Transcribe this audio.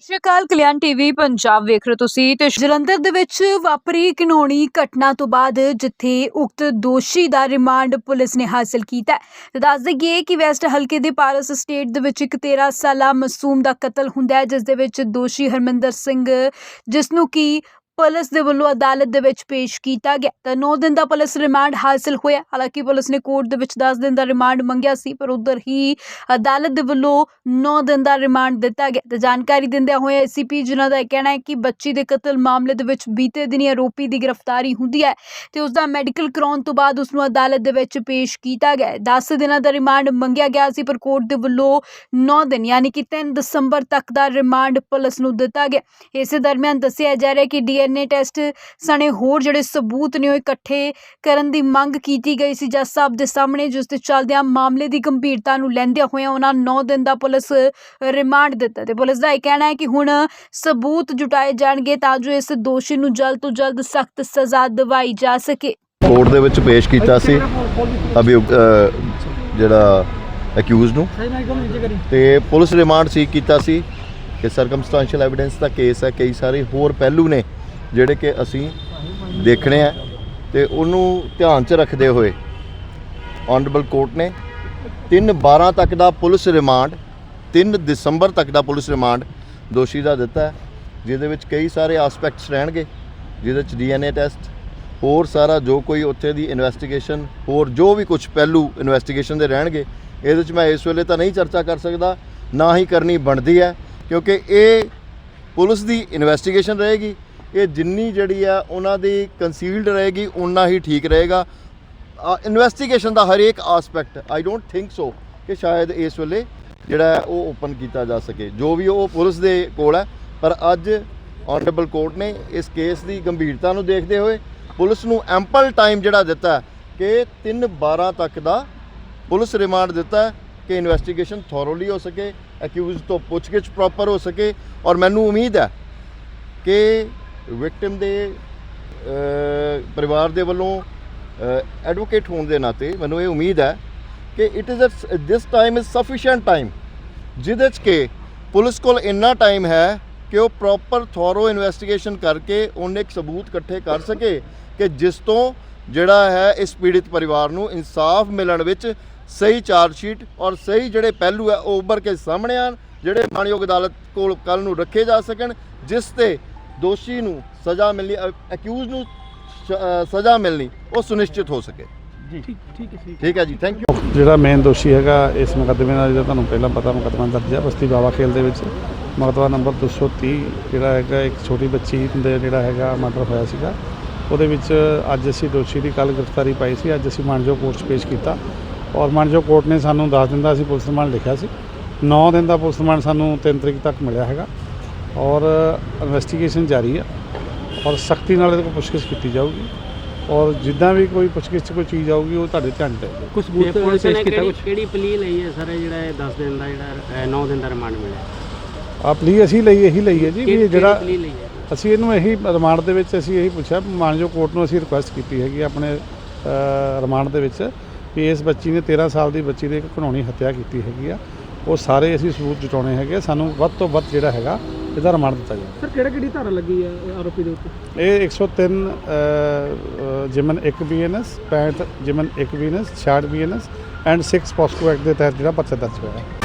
ਸਤਿ ਸ਼੍ਰੀ ਅਕਾਲ, ਕਲਿਆਣ ਟੀਵੀ, ਪੰਜਾਬ ਵੇਖ ਰਹੇ ਹੋ ਤੁਸੀਂ ਤੇ ਜਲੰਧਰ ਦੇ ਵਿੱਚ ਵਾਪਰੀ ਕਾਨੂੰਨੀ ਘਟਨਾ ਤੋਂ ਬਾਅਦ ਜਿੱਥੇ ਉਕਤ ਦੋਸ਼ੀ ਦਾ ਰਿਮਾਂਡ ਪੁਲਿਸ ਨੇ ਹਾਸਲ ਕੀਤਾ ਤੇ ਦੱਸ ਦਈਏ ਕਿ ਵੈਸਟ ਹਲਕੇ ਦੇ ਪਾਰਸ ਸਟੇਟ ਦੇ ਵਿੱਚ ਇੱਕ 13 ਸਾਲਾ ਮਾਸੂਮ ਦਾ ਕਤਲ ਹੁੰਦਾ ਹੈ, ਜਿਸ ਦੇ ਵਿੱਚ ਦੋਸ਼ੀ ਹਰਮਿੰਦਰ ਸਿੰਘ ਜਿਸ ਨੂੰ ਕਿ ਪੁਲਿਸ ਦੇ ਵੱਲੋਂ ਅਦਾਲਤ ਦੇ ਵਿੱਚ ਪੇਸ਼ ਕੀਤਾ ਗਿਆ। ਤਾਂ 9 ਦਿਨ ਦਾ ਪੁਲਿਸ ਰਿਮਾਂਡ ਹਾਸਲ ਹੋਇਆ। ਹਾਲਾਂਕਿ ਪੁਲਿਸ ਨੇ ਕੋਰਟ ਦੇ ਵਿੱਚ 10 ਦਿਨ ਦਾ ਰਿਮਾਂਡ ਮੰਗਿਆ ਸੀ, ਪਰ ਉਧਰ ਹੀ ਅਦਾਲਤ ਦੇ ਵੱਲੋਂ 9 ਦਿਨ ਦਾ ਰਿਮਾਂਡ ਦਿੱਤਾ ਗਿਆ। ਤਾਂ ਜਾਣਕਾਰੀ ਦਿੰਦਿਆਂ ਹੋਏ ਐਸਪੀ ਜਿਨ੍ਹਾਂ ਦਾ ਇਹ ਕਹਿਣਾ ਹੈ ਕਿ ਬੱਚੀ ਦੇ ਕਤਲ ਮਾਮਲੇ ਦੇ ਵਿੱਚ ਬੀਤੇ ਦਿਨੀ ਆਰੋਪੀ ਦੀ ਗ੍ਰਿਫਤਾਰੀ ਹੁੰਦੀ ਹੈ ਤੇ ਉਸ ਦਾ ਮੈਡੀਕਲ ਕਰਾਉਣ ਤੋਂ ਬਾਅਦ ਉਸ ਨੂੰ ਅਦਾਲਤ ਦੇ ਵਿੱਚ ਪੇਸ਼ ਕੀਤਾ ਗਿਆ ਹੈ। 10 ਦਿਨਾਂ ਦਾ ਰਿਮਾਂਡ ਮੰਗਿਆ ਗਿਆ ਸੀ, ਪਰ ਕੋਰਟ ਦੇ ਵੱਲੋਂ 9 ਦਿਨ ਯਾਨੀ ਕਿ 3 ਦਸੰਬਰ ਤੱਕ ਦਾ ਰਿਮਾਂਡ ਪੁਲਿਸ ਨੂੰ ਦਿੱਤਾ ਗਿਆ। ਇਸੇ ਦਰਮਿਆਨ ਦੱਸਿਆ ਜਾ ਰਿਹਾ ਹੈ ਕਿ ਡੀਐਨਏ ਟੈਸਟ ਸਣੇ ਹੋਰ ਜਿਹੜੇ ਸਬੂਤ ਨੇ ਉਹ ਇਕੱਠੇ ਕਰਨ ਦੀ ਮੰਗ ਕੀਤੀ ਗਈ ਸੀ। ਜੱਜ ਸਾਹਿਬ ਦੇ ਸਾਹਮਣੇ ਜਿਸ ਦੇ ਚੱਲਦਿਆਂ ਮਾਮਲੇ ਦੀ ਗੰਭੀਰਤਾ ਨੂੰ ਲੈਂਦਿਆਂ ਹੋਇਆਂ ਉਹਨਾਂ 9 ਦਿਨ ਦਾ ਪੁਲਿਸ ਰਿਮਾਂਡ ਦਿੱਤਾ ਤੇ ਪੁਲਿਸ ਦਾ ਇਹ ਕਹਿਣਾ ਹੈ ਕਿ ਹੁਣ ਸਬੂਤ ਜੁਟਾਏ ਜਾਣਗੇ ਤਾਂ ਜੋ ਇਸ ਦੋਸ਼ੀ ਨੂੰ ਜਲਦ ਤੋਂ ਜਲਦ ਸਖਤ ਸਜ਼ਾ ਦਿਵਾਈ ਜਾ ਸਕੇ। ਕੋਰਟ ਦੇ ਵਿੱਚ ਪੇਸ਼ ਕੀਤਾ ਸੀ ਅਭਿਯੁਕਤ ਅ, ਜਿਹੜਾ ਅਕਿਊਜ਼ ਨੂੰ। ਤੇ ਪੁਲਿਸ ਰਿਮਾਂਡ ਸੀ ਕੀਤਾ ਸੀ ਕਿ ਸਰਕਮਸਟੈਂਸ਼ੀਅਲ ਐਵੀਡੈਂਸ ਦਾ ਕੇਸ ਹੈ। ਕਈ ਸਾਰੇ ਹੋਰ ਪਹਿਲੂ ਨੇ। ਜਿਹੜੇ ਕਿ ਅਸੀਂ ਦੇਖਣੇ ਆ ਤੇ ਉਹਨੂੰ ਧਿਆਨ 'ਚ ਰੱਖਦੇ ਹੋਏ ਆਨਰੇਬਲ ਕੋਰਟ ਨੇ 3 12 ਤੱਕ ਦਾ ਪੁਲਿਸ ਰਿਮਾਂਡ 3 ਦਸੰਬਰ ਤੱਕ ਦਾ ਪੁਲਿਸ ਰਿਮਾਂਡ ਦੋਸ਼ੀ ਦਾ ਦਿੱਤਾ ਜਿਹਦੇ ਵਿੱਚ ਕਈ ਸਾਰੇ ਐਸਪੈਕਟਸ ਰਹਿਣਗੇ, ਜਿਹਦੇ ਵਿੱਚ ਡੀਐਨਏ ਟੈਸਟ ਹੋਰ ਸਾਰਾ ਜੋ ਕੋਈ ਉੱਥੇ ਦੀ ਇਨਵੈਸਟੀਗੇਸ਼ਨ ਹੋਰ ਜੋ ਵੀ ਕੁਝ ਪਹਿਲੂ ਇਨਵੈਸਟੀਗੇਸ਼ਨ ਦੇ ਰਹਿਣਗੇ, ਇਹਦੇ ਵਿੱਚ ਮੈਂ ਇਸ ਵੇਲੇ ਤਾਂ ਨਹੀਂ ਚਰਚਾ ਕਰ ਸਕਦਾ, ਨਾ ਹੀ ਕਰਨੀ ਬਣਦੀ ਹੈ, ਕਿਉਂਕਿ ਇਹ ਪੁਲਿਸ ਦੀ ਇਨਵੈਸਟੀਗੇਸ਼ਨ ਰਹੇਗੀ ਇਹ ਜਿੰਨੀ ਜਿਹੜੀ ਆ ਉਹਨਾਂ ਦੀ ਕੰਸੀਲਡ ਰਹੇਗੀ ਉਨਾ ਹੀ ਠੀਕ ਰਹੇਗਾ। ਇਨਵੈਸਟੀਗੇਸ਼ਨ ਦਾ ਹਰੇਕ aspect I don't think so ਕਿ ਸ਼ਾਇਦ ਇਸ ਵੇਲੇ ਜਿਹੜਾ ਉਹ ਓਪਨ ਕੀਤਾ ਜਾ ਸਕੇ। ਜੋ ਵੀ ਉਹ ਪੁਲਿਸ ਦੇ ਕੋਲ ਹੈ, ਪਰ ਅੱਜ ਆਨਰੇਬਲ ਕੋਰਟ ਨੇ ਇਸ ਕੇਸ ਦੀ ਗੰਭੀਰਤਾ ਨੂੰ ਦੇਖਦੇ ਹੋਏ ਪੁਲਿਸ ਨੂੰ ਐਂਪਲ ਟਾਈਮ ਜਿਹੜਾ ਦਿੱਤਾ ਕਿ 3 12 ਤੱਕ ਦਾ ਪੁਲਿਸ ਰਿਮਾਂਡ ਦਿੱਤਾ ਕਿ ਇਨਵੈਸਟੀਗੇਸ਼ਨ ਥੋਰੋਲੀ ਹੋ ਸਕੇ ਅਕਿਊਜ਼ ਤੋਂ ਪੁੱਛਗਿੱਛ ਪ੍ਰੋਪਰ ਹੋ ਸਕੇ। ਔਰ ਮੈਨੂੰ ਉਮੀਦ ਹੈ ਕਿ ਵਿਕਟਿਮ ਦੇ ਪਰਿਵਾਰ ਦੇ ਵੱਲੋਂ ਐਡਵੋਕੇਟ ਹੋਣ ਦੇ ਨਾਤੇ ਮੈਨੂੰ ਇਹ ਉਮੀਦ ਹੈ ਕਿ it is this time is sufficient time ਜਿਹਦੇ 'ਚ ਕਿ ਪੁਲਿਸ ਕੋਲ ਇੰਨਾ ਟਾਈਮ ਹੈ ਕਿ ਉਹ ਪ੍ਰੋਪਰ ਥੋਰੋ ਇਨਵੈਸਟੀਗੇਸ਼ਨ ਕਰਕੇ ਉਹਨੇ ਇੱਕ ਸਬੂਤ ਇਕੱਠੇ ਕਰ ਸਕੇ ਕਿ ਜਿਸ ਤੋਂ ਜਿਹੜਾ ਹੈ ਇਸ ਪੀੜਿਤ ਪਰਿਵਾਰ ਨੂੰ ਇਨਸਾਫ ਮਿਲਣ ਵਿੱਚ ਸਹੀ ਚਾਰਜ ਸ਼ੀਟ ਔਰ ਸਹੀ ਜਿਹੜੇ ਪਹਿਲੂ ਹੈ ਉਹ ਉੱਭਰ ਕੇ ਸਾਹਮਣੇ ਆਣ ਜਿਹੜੇ ਮਾਣਯੋਗ ਅਦਾਲਤ ਕੋਲ ਕੱਲ ਨੂੰ ਰੱਖੇ ਜਾ ਸਕਣ, ਜਿਸ ਤੇ ਦੋਸ਼ੀ ਨੂੰ ਸਜ਼ਾ ਮਿਲਣੀ ਅਕਿਊਜ਼ ਨੂੰ ਸਜ਼ਾ ਮਿਲਣੀ ਉਹ ਸੁਨਿਸ਼ਚਿਤ ਹੋ ਸਕੇ। ਠੀਕ ਠੀਕ ਹੈ ਠੀਕ ਹੈ। ਜੀ ਥੈਂਕ ਯੂ ਜਿਹੜਾ ਮੇਨ ਦੋਸ਼ੀ ਹੈਗਾ ਇਸ ਮੁਕੱਦਮੇ ਦਾ ਜਿਹੜਾ ਤੁਹਾਨੂੰ ਪਹਿਲਾਂ ਪਤਾ ਮੁਕੱਦਮਾ ਦਰਜ ਹੈ ਬਸਤੀ ਬਾਵਾ ਖੇਲ ਦੇ ਵਿੱਚ। ਮੁਕੱਦਮਾ ਨੰਬਰ 230 ਜਿਹੜਾ ਹੈਗਾ ਇੱਕ ਛੋਟੀ ਬੱਚੀ ਦੇ ਜਿਹੜਾ ਹੈਗਾ ਮਰਡਰ ਹੋਇਆ ਸੀਗਾ। ਉਹਦੇ ਵਿੱਚ ਅੱਜ ਅਸੀਂ ਦੋਸ਼ੀ ਦੀ ਕੱਲ ਗ੍ਰਿਫਤਾਰੀ ਪਾਈ ਸੀ ਅੱਜ ਅਸੀਂ ਮਾਨਜੋ ਕੋਰਟ 'ਚ ਪੇਸ਼ ਕੀਤਾ। ਔਰ ਮਾਨਜੋ ਕੋਰਟ ਨੇ ਸਾਨੂੰ ਦੱਸ ਦਿਨ ਦਾ ਅਸੀਂ ਪੁਲਿਸ ਰਿਮਾਂਡ ਲਿਖਿਆ ਸੀ। 9 ਦਿਨ ਦਾ ਪੁਲਿਸ ਰਿਮਾਂਡ ਸਾਨੂੰ 3 ਤਰੀਕ ਤੱਕ ਮਿਲਿਆ ਹੈਗਾ। ਔਰ ਇਨਵੈਸਟੀਗੇਸ਼ਨ ਜਾਰੀ ਹੈ ਔਰ ਸਖਤੀ ਨਾਲ ਇਹਦੇ ਕੋਲ ਪੁੱਛਗਿੱਛ ਕੀਤੀ ਜਾਊਗੀ ਔਰ ਜਿੱਦਾਂ ਵੀ ਕੋਈ ਪੁੱਛਗਿੱਛ 'ਚ ਕੋਈ ਚੀਜ਼ ਆਊਗੀ ਉਹ ਤੁਹਾਡੇ ਧਿਆਨ 'ਚ ਆਏਗੀ ਕੁਝ ਬੂਥ ਤੇ ਪੁਲਿਸ ਪੇਸ਼ ਨੇ ਕੀਤਾ ਕਿਹੜੀ ਕੁਝ ਕਿਹੜੀ ਪਲੀ ਲਈ ਹੈ ਸਰ ਜਿਹੜਾ ਇਹ 10 ਦਿਨ ਦਾ ਜਿਹੜਾ 9 ਦਿਨ ਦਾ ਰਿਮਾਂਡ ਮਿਲਿਆ? ਆ ਪਲੀ ਅਸੀਂ ਲਈ ਇਹੀ ਲਈ ਹੈ ਜੀ ਵੀ ਜਿਹੜਾ ਅਸੀਂ ਇਹਨੂੰ ਇਹੀ ਰਿਮਾਂਡ ਦੇ ਵਿੱਚ ਅਸੀਂ ਇਹੀ ਪੁੱਛਿਆ ਮਾਨਜੋ ਕੋਰਟ ਨੂੰ ਅਸੀਂ ਰਿਕੁਐਸਟ ਕੀਤੀ ਹੈਗੀ ਆਪਣੇ ਰਿਮਾਂਡ ਦੇ ਵਿੱਚ ਵੀ ਇਸ ਬੱਚੀ ਨੇ 13 ਸਾਲ ਦੀ ਬੱਚੀ ਦੀ ਇੱਕ ਘਿਨੌਣੀ ਹੱਤਿਆ ਕੀਤੀ ਹੈਗੀ ਆ। ਉਹ ਸਾਰੇ ਅਸੀਂ ਸਬੂਤ ਜੁਟਾਉਣੇ ਹੈਗੇ। ਸਾਨੂੰ ਵੱਧ ਤੋਂ ਵੱਧ ਜਿਹੜਾ ਹੈਗਾ ਇਹਦਾ ਰਿਮਾਂਡ ਦਿੱਤਾ ਜਾਵੇ ਸਰ ਕਿਹੜਾ ਕਿਹੜੀ ਧਾਰਾ ਲੱਗੀ ਹੈ ਇਹ ਆਰੋਪੀ ਦੇ ਉੱਤੇ? ਇਹ 103 ਅ, ਅ, ਜਿਮਨ 1 ਬੀਐਨਐਸ 65 ਜਿਮਨ 1 BNS 66 BNS and 6 POCSO act ਦੇ ਤਹਿਤ ਜਿਹੜਾ ਪਰਚਾ ਦਰਜ ਹੋਇਆ। ਹੈ